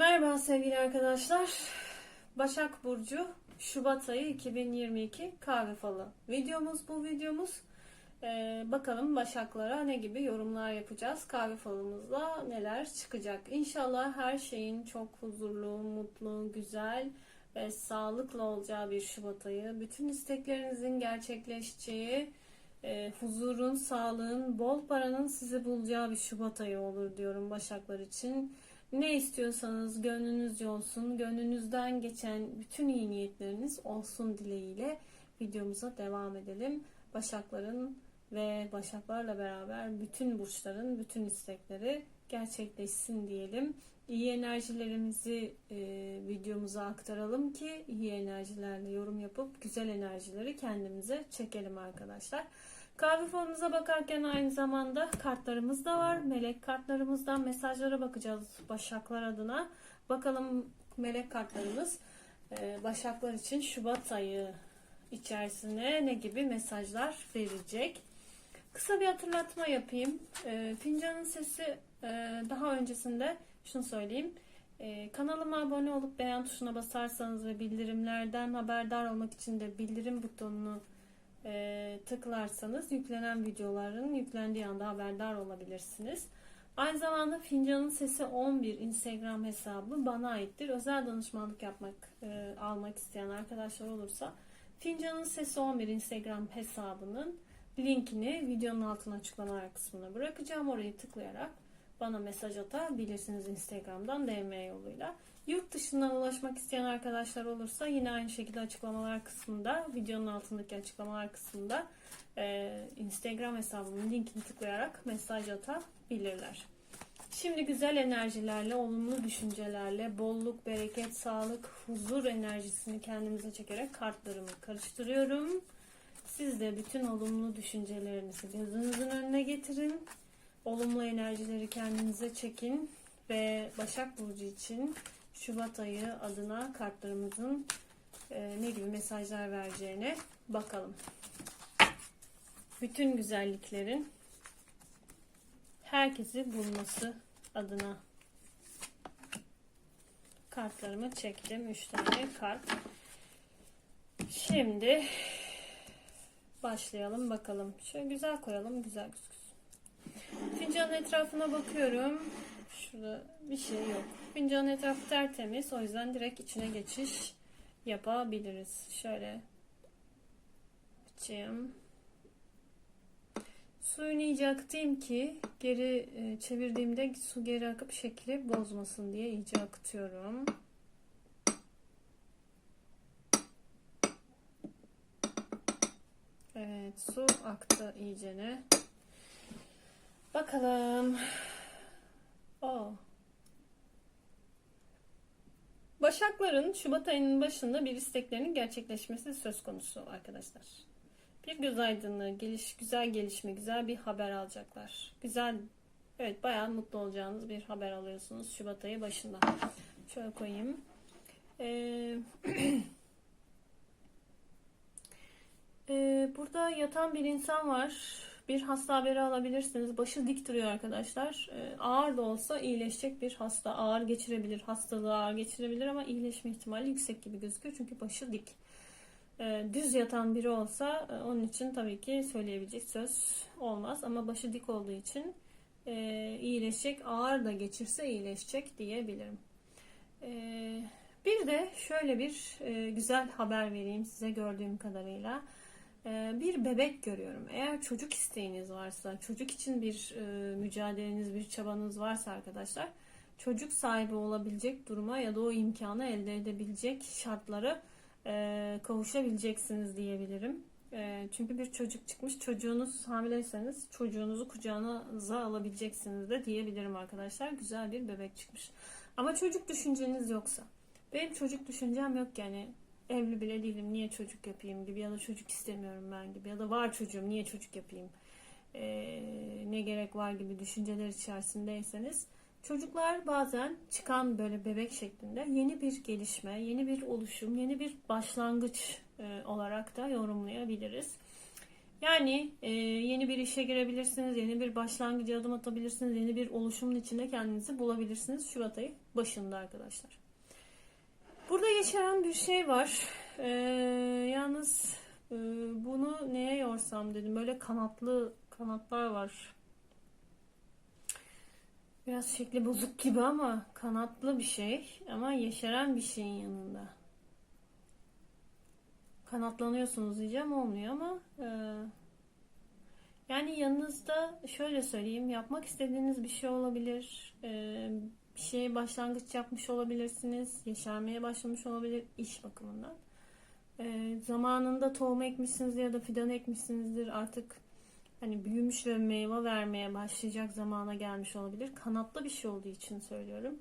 Merhaba sevgili arkadaşlar. Başak Burcu Şubat ayı 2022 kahve falı. Videomuz bu videomuz. Ee, bakalım Başaklara ne gibi yorumlar yapacağız. Kahve falımızda neler çıkacak. İnşallah her şeyin çok huzurlu, mutlu, güzel ve sağlıklı olacağı bir Şubat ayı. Bütün isteklerinizin gerçekleşeceği, e, huzurun, sağlığın, bol paranın sizi bulacağı bir Şubat ayı olur diyorum Başaklar için. Ne istiyorsanız gönlünüzce olsun, gönlünüzden geçen bütün iyi niyetleriniz olsun dileğiyle videomuza devam edelim. Başakların ve Başaklarla beraber bütün burçların bütün istekleri gerçekleşsin diyelim. İyi enerjilerimizi e, videomuza aktaralım ki iyi enerjilerle yorum yapıp güzel enerjileri kendimize çekelim arkadaşlar. Kahve falımıza bakarken aynı zamanda kartlarımız da var. Melek kartlarımızdan mesajlara bakacağız Başaklar adına. Bakalım melek kartlarımız e, Başaklar için Şubat ayı içerisine ne gibi mesajlar verecek. Kısa bir hatırlatma yapayım. E, Fincanın sesi e, daha öncesinde şunu söyleyeyim. Kanalıma abone olup beğen tuşuna basarsanız ve bildirimlerden haberdar olmak için de bildirim butonunu e, tıklarsanız yüklenen videoların yüklendiği anda haberdar olabilirsiniz. Aynı zamanda Fincanın Sesi 11 Instagram hesabı bana aittir. Özel danışmanlık yapmak, e, almak isteyen arkadaşlar olursa Fincanın Sesi 11 Instagram hesabının linkini videonun altına açıklamalar kısmına bırakacağım. Orayı tıklayarak bana mesaj atabilirsiniz Instagram'dan DM yoluyla. Yurt dışından ulaşmak isteyen arkadaşlar olursa yine aynı şekilde açıklamalar kısmında, videonun altındaki açıklamalar kısmında e, Instagram hesabımın linkini tıklayarak mesaj atabilirler. Şimdi güzel enerjilerle, olumlu düşüncelerle, bolluk, bereket, sağlık, huzur enerjisini kendimize çekerek kartlarımı karıştırıyorum. Siz de bütün olumlu düşüncelerinizi gözünüzün önüne getirin. Olumlu enerjileri kendinize çekin ve Başak Burcu için Şubat ayı adına kartlarımızın e, ne gibi mesajlar vereceğine bakalım. Bütün güzelliklerin herkesi bulması adına kartlarımı çektim. 3 tane kart. Şimdi başlayalım bakalım. Şöyle güzel koyalım. Güzel gözüksün. Fincanın etrafına bakıyorum. Şurada bir şey yok. Fincanın etrafı tertemiz. O yüzden direkt içine geçiş yapabiliriz. Şöyle açayım. Suyunu iyice akıtayım ki geri e, çevirdiğimde su geri akıp şekli bozmasın diye iyice akıtıyorum. Evet su aktı iyicene. Bakalım. O. Başakların Şubat ayının başında bir isteklerinin gerçekleşmesi söz konusu arkadaşlar. Bir göz aydınlığı, geliş, güzel gelişme, güzel bir haber alacaklar. Güzel, evet bayağı mutlu olacağınız bir haber alıyorsunuz Şubat ayı başında. Şöyle koyayım. Ee, ee, burada yatan bir insan var. Bir hasta haberi alabilirsiniz. Başı dik duruyor arkadaşlar. Ee, ağır da olsa iyileşecek bir hasta. Ağır geçirebilir, hastalığı ağır geçirebilir ama iyileşme ihtimali yüksek gibi gözüküyor. Çünkü başı dik. Ee, düz yatan biri olsa e, onun için tabii ki söyleyebilecek söz olmaz. Ama başı dik olduğu için e, iyileşecek, ağır da geçirse iyileşecek diyebilirim. Ee, bir de şöyle bir e, güzel haber vereyim size gördüğüm kadarıyla. Ee, bir bebek görüyorum. Eğer çocuk isteğiniz varsa, çocuk için bir e, mücadeleniz, bir çabanız varsa arkadaşlar, çocuk sahibi olabilecek duruma ya da o imkanı elde edebilecek şartları e, kavuşabileceksiniz diyebilirim. E, çünkü bir çocuk çıkmış, çocuğunuz hamileyseniz çocuğunuzu kucağınıza alabileceksiniz de diyebilirim arkadaşlar. Güzel bir bebek çıkmış. Ama çocuk düşünceniz yoksa, benim çocuk düşüncem yok yani evli bile değilim niye çocuk yapayım gibi ya da çocuk istemiyorum ben gibi ya da var çocuğum niye çocuk yapayım ee, ne gerek var gibi düşünceler içerisindeyseniz çocuklar bazen çıkan böyle bebek şeklinde yeni bir gelişme, yeni bir oluşum, yeni bir başlangıç e, olarak da yorumlayabiliriz. Yani e, yeni bir işe girebilirsiniz, yeni bir başlangıcı adım atabilirsiniz, yeni bir oluşumun içinde kendinizi bulabilirsiniz Şubat ayı başında arkadaşlar. Burada yaşayan bir şey var. E, yalnız e, bunu neye yorsam dedim. Böyle kanatlı kanatlar var. Biraz şekli bozuk gibi ama kanatlı bir şey ama yeşeren bir şeyin yanında. Kanatlanıyorsunuz diyeceğim olmuyor ama e, yani yanınızda şöyle söyleyeyim yapmak istediğiniz bir şey olabilir. E, bir şeye başlangıç yapmış olabilirsiniz. Yeşermeye başlamış olabilir iş bakımından. E, zamanında tohum ekmişsiniz ya da fidan ekmişsinizdir artık hani büyümüş ve meyve vermeye başlayacak zamana gelmiş olabilir. Kanatlı bir şey olduğu için söylüyorum.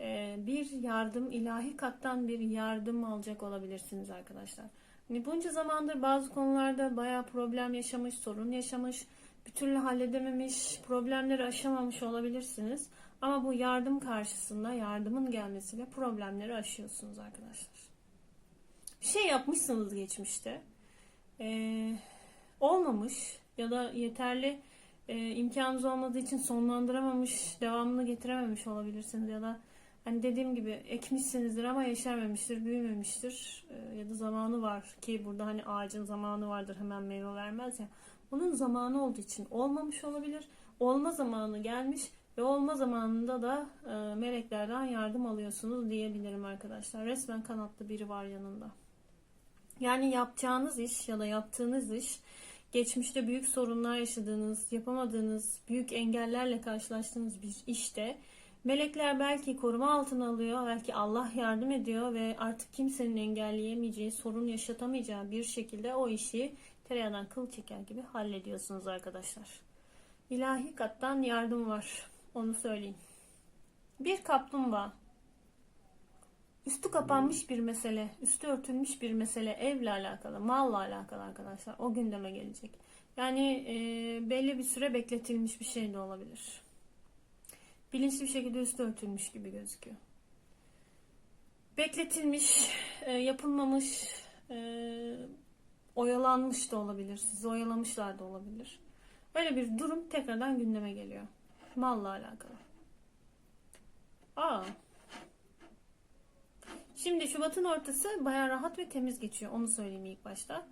Ee, bir yardım, ilahi kattan bir yardım alacak olabilirsiniz arkadaşlar. Hani bunca zamandır bazı konularda bayağı problem yaşamış, sorun yaşamış, bir türlü halledememiş, problemleri aşamamış olabilirsiniz. Ama bu yardım karşısında yardımın gelmesiyle problemleri aşıyorsunuz arkadaşlar. Şey yapmışsınız geçmişte. Ee, olmamış ya da yeterli e, imkanınız olmadığı için sonlandıramamış, devamını getirememiş olabilirsiniz ya da hani dediğim gibi ekmişsinizdir ama yeşermemiştir, büyümemiştir e, ya da zamanı var ki burada hani ağacın zamanı vardır hemen meyve vermez ya. Onun zamanı olduğu için olmamış olabilir. Olma zamanı gelmiş ve olma zamanında da e, meleklerden yardım alıyorsunuz diyebilirim arkadaşlar. Resmen kanatlı biri var yanında. Yani yapacağınız iş ya da yaptığınız iş geçmişte büyük sorunlar yaşadığınız, yapamadığınız, büyük engellerle karşılaştığınız bir işte melekler belki koruma altına alıyor, belki Allah yardım ediyor ve artık kimsenin engelleyemeyeceği, sorun yaşatamayacağı bir şekilde o işi tereyağından kıl çeker gibi hallediyorsunuz arkadaşlar. İlahi kattan yardım var. Onu söyleyeyim. Bir kaplumbağa. Üstü kapanmış bir mesele, üstü örtülmüş bir mesele evle alakalı, malla alakalı arkadaşlar. O gündeme gelecek. Yani e, belli bir süre bekletilmiş bir şey de olabilir. Bilinçli bir şekilde üstü örtülmüş gibi gözüküyor. Bekletilmiş, e, yapılmamış, e, oyalanmış da olabilir. Sizi oyalamışlar da olabilir. Böyle bir durum tekrardan gündeme geliyor. Malla alakalı. Aa, Şimdi Şubat'ın ortası bayağı rahat ve temiz geçiyor. Onu söyleyeyim ilk başta.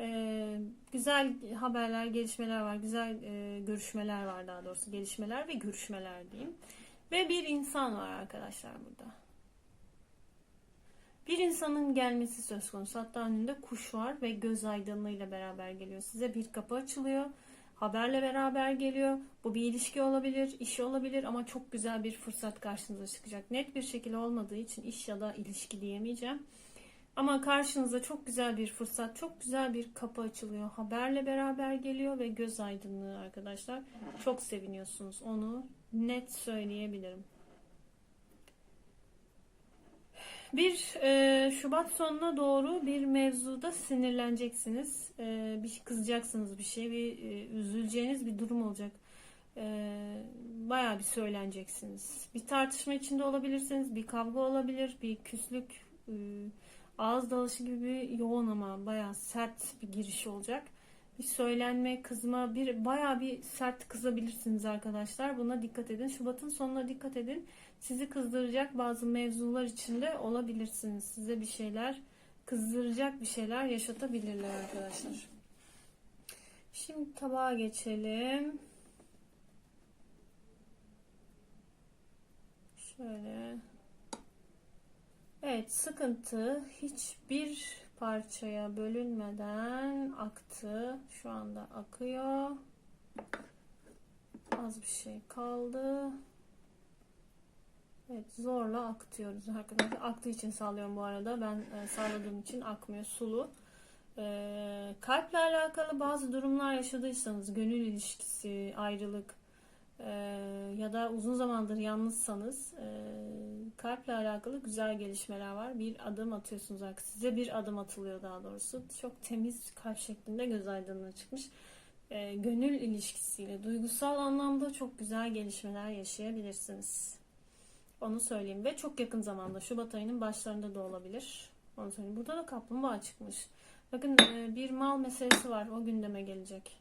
Ee, güzel haberler, gelişmeler var. Güzel e, görüşmeler var daha doğrusu. Gelişmeler ve görüşmeler diyeyim. Ve bir insan var arkadaşlar burada. Bir insanın gelmesi söz konusu. Hatta önünde kuş var ve göz aydınlığıyla beraber geliyor. Size bir kapı açılıyor haberle beraber geliyor. Bu bir ilişki olabilir, iş olabilir ama çok güzel bir fırsat karşınıza çıkacak. Net bir şekilde olmadığı için iş ya da ilişki diyemeyeceğim. Ama karşınıza çok güzel bir fırsat, çok güzel bir kapı açılıyor. Haberle beraber geliyor ve göz aydınlığı arkadaşlar. Çok seviniyorsunuz. Onu net söyleyebilirim. Bir e, Şubat sonuna doğru bir mevzuda sinirleneceksiniz. E, bir kızacaksınız bir şey, bir e, üzüleceğiniz bir durum olacak. E, bayağı bir söyleneceksiniz. Bir tartışma içinde olabilirsiniz, bir kavga olabilir, bir küslük, e, ağız dalaşı gibi yoğun ama bayağı sert bir giriş olacak. Bir söylenme, kızma, bir bayağı bir sert kızabilirsiniz arkadaşlar. Buna dikkat edin. Şubat'ın sonuna dikkat edin sizi kızdıracak bazı mevzular içinde olabilirsiniz. Size bir şeyler kızdıracak bir şeyler yaşatabilirler arkadaşlar. Şimdi tabağa geçelim. Şöyle. Evet sıkıntı hiçbir parçaya bölünmeden aktı. Şu anda akıyor. Az bir şey kaldı. Evet zorla akıtıyoruz arkadaşlar. Aktığı için sağlıyorum bu arada. Ben e, sağladığım için akmıyor. Sulu. E, kalple alakalı bazı durumlar yaşadıysanız gönül ilişkisi, ayrılık e, ya da uzun zamandır yalnızsanız e, kalple alakalı güzel gelişmeler var. Bir adım atıyorsunuz arkadaşlar. Size bir adım atılıyor daha doğrusu. Çok temiz kalp şeklinde göz aydınlığı çıkmış. E, gönül ilişkisiyle duygusal anlamda çok güzel gelişmeler yaşayabilirsiniz. Onu söyleyeyim. Ve çok yakın zamanda Şubat ayının başlarında da olabilir. Onu söyleyeyim. Burada da kaplumbağa çıkmış. Bakın e, bir mal meselesi var. O gündeme gelecek.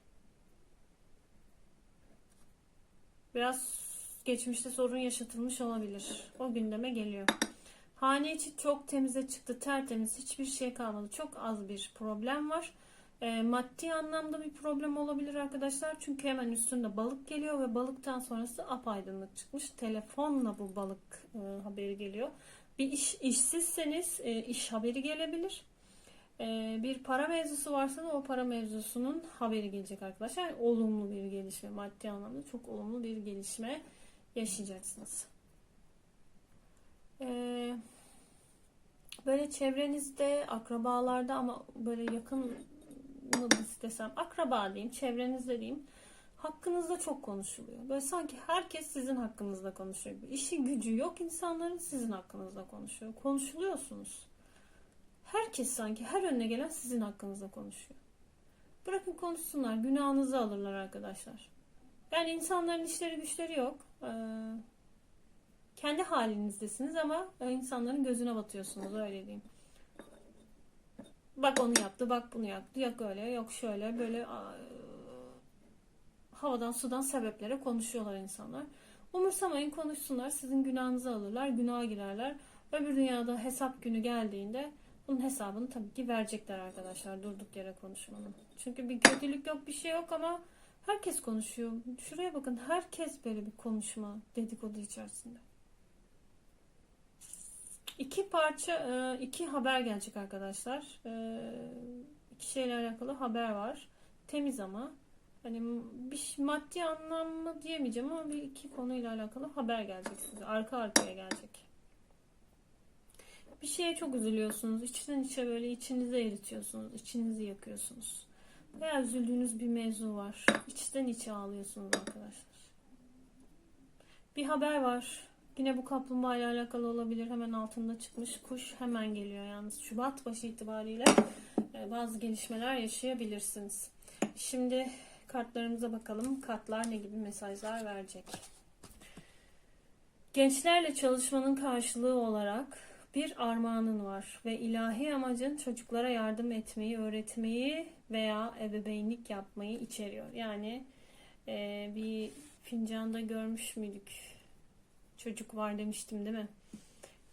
Biraz geçmişte sorun yaşatılmış olabilir. O gündeme geliyor. Hane içi çok temize çıktı. Tertemiz. Hiçbir şey kalmadı. Çok az bir problem var. E, maddi anlamda bir problem olabilir arkadaşlar. Çünkü hemen üstünde balık geliyor ve balıktan sonrası apaydınlık çıkmış. Telefonla bu balık e, haberi geliyor. Bir iş işsizseniz e, iş haberi gelebilir. E, bir para mevzusu varsa da o para mevzusunun haberi gelecek arkadaşlar. Yani olumlu bir gelişme. Maddi anlamda çok olumlu bir gelişme yaşayacaksınız. Böyle çevrenizde, akrabalarda ama böyle yakın mı desem, akraba diyeyim, çevrenizde diyeyim, hakkınızda çok konuşuluyor. Böyle sanki herkes sizin hakkınızda konuşuyor. İşi gücü yok insanların sizin hakkınızda konuşuyor. Konuşuluyorsunuz. Herkes sanki her önüne gelen sizin hakkınızda konuşuyor. Bırakın konuşsunlar, günahınızı alırlar arkadaşlar. Yani insanların işleri güçleri yok. Ee, kendi halinizdesiniz ama insanların gözüne batıyorsunuz öyle diyeyim. Bak onu yaptı, bak bunu yaptı, yok öyle, yok şöyle, böyle aa, havadan sudan sebeplere konuşuyorlar insanlar. Umursamayın konuşsunlar, sizin günahınızı alırlar, günaha girerler. Öbür dünyada hesap günü geldiğinde bunun hesabını tabii ki verecekler arkadaşlar durduk yere konuşmanın. Çünkü bir kötülük yok, bir şey yok ama herkes konuşuyor. Şuraya bakın, herkes böyle bir konuşma, dedikodu içerisinde. İki parça, e, iki haber gelecek arkadaşlar. E, İki şeyle alakalı haber var. Temiz ama. Hani bir maddi anlamı diyemeyeceğim ama bir iki konuyla alakalı haber gelecek size. Arka arkaya gelecek. Bir şeye çok üzülüyorsunuz. İçten içe böyle içinize eritiyorsunuz. içinizi yakıyorsunuz. Veya üzüldüğünüz bir mevzu var. İçten içe ağlıyorsunuz arkadaşlar. Bir haber var. Yine bu kaplumbağa ile alakalı olabilir. Hemen altında çıkmış kuş hemen geliyor yalnız. Şubat başı itibariyle e, bazı gelişmeler yaşayabilirsiniz. Şimdi kartlarımıza bakalım. Kartlar ne gibi mesajlar verecek? Gençlerle çalışmanın karşılığı olarak bir armağanın var ve ilahi amacın çocuklara yardım etmeyi, öğretmeyi veya ebeveynlik yapmayı içeriyor. Yani e, bir fincanda görmüş müydük? Çocuk var demiştim değil mi?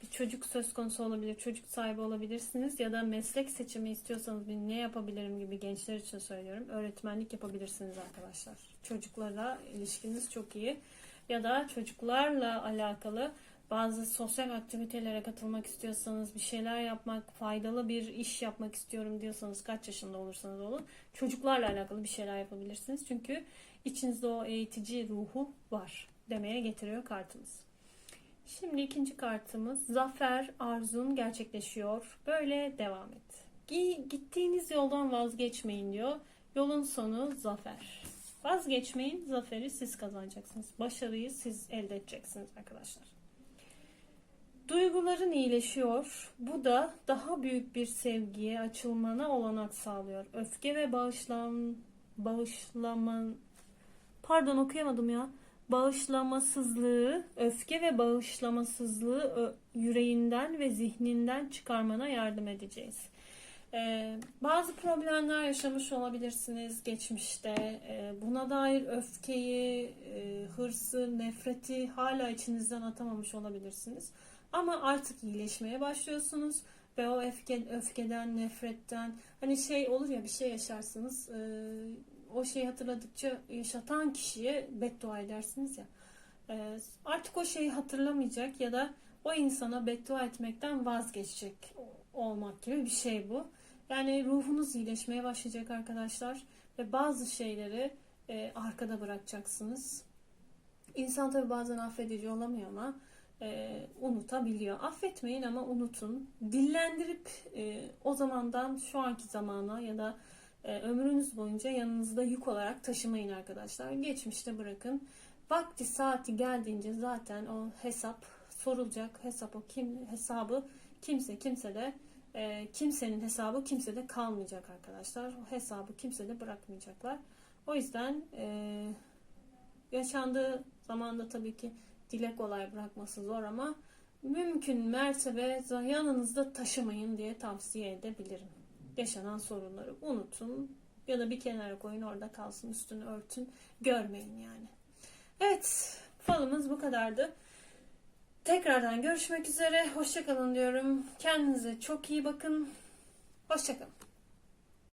Bir çocuk söz konusu olabilir, çocuk sahibi olabilirsiniz ya da meslek seçimi istiyorsanız bir ne yapabilirim gibi gençler için söylüyorum. Öğretmenlik yapabilirsiniz arkadaşlar. Çocuklarla ilişkiniz çok iyi ya da çocuklarla alakalı bazı sosyal aktivitelere katılmak istiyorsanız, bir şeyler yapmak, faydalı bir iş yapmak istiyorum diyorsanız kaç yaşında olursanız olun çocuklarla alakalı bir şeyler yapabilirsiniz. Çünkü içinizde o eğitici ruhu var demeye getiriyor kartımız. Şimdi ikinci kartımız zafer arzun gerçekleşiyor. Böyle devam et. Gittiğiniz yoldan vazgeçmeyin diyor. Yolun sonu zafer. Vazgeçmeyin, zaferi siz kazanacaksınız. Başarıyı siz elde edeceksiniz arkadaşlar. Duyguların iyileşiyor. Bu da daha büyük bir sevgiye açılmana olanak sağlıyor. Öfke ve bağışlan bağışlaman pardon okuyamadım ya. Bağışlamasızlığı, öfke ve bağışlamasızlığı yüreğinden ve zihninden çıkarmana yardım edeceğiz. Ee, bazı problemler yaşamış olabilirsiniz geçmişte. Ee, buna dair öfkeyi, e, hırsı, nefreti hala içinizden atamamış olabilirsiniz. Ama artık iyileşmeye başlıyorsunuz ve o öfke, öfkeden, nefretten hani şey olur ya bir şey yaşarsınız e, o şeyi hatırladıkça yaşatan kişiye beddua edersiniz ya e, artık o şeyi hatırlamayacak ya da o insana beddua etmekten vazgeçecek olmak gibi bir şey bu. Yani ruhunuz iyileşmeye başlayacak arkadaşlar ve bazı şeyleri e, arkada bırakacaksınız. İnsan tabi bazen affedici olamıyor ama e, unutabiliyor. Affetmeyin ama unutun. Dillendirip e, o zamandan şu anki zamana ya da e, ömrünüz boyunca yanınızda yük olarak taşımayın arkadaşlar. Geçmişte bırakın. Vakti saati geldiğince zaten o hesap sorulacak. Hesap o kim hesabı kimse kimse de e, kimsenin hesabı kimse de kalmayacak arkadaşlar. O hesabı kimse de bırakmayacaklar. O yüzden e, yaşandığı zamanda tabii ki dile kolay bırakması zor ama mümkün mertebe yanınızda taşımayın diye tavsiye edebilirim. Yaşanan sorunları unutun ya da bir kenara koyun orada kalsın üstünü örtün görmeyin yani. Evet falımız bu kadardı. Tekrardan görüşmek üzere. Hoşçakalın diyorum. Kendinize çok iyi bakın. Hoşçakalın.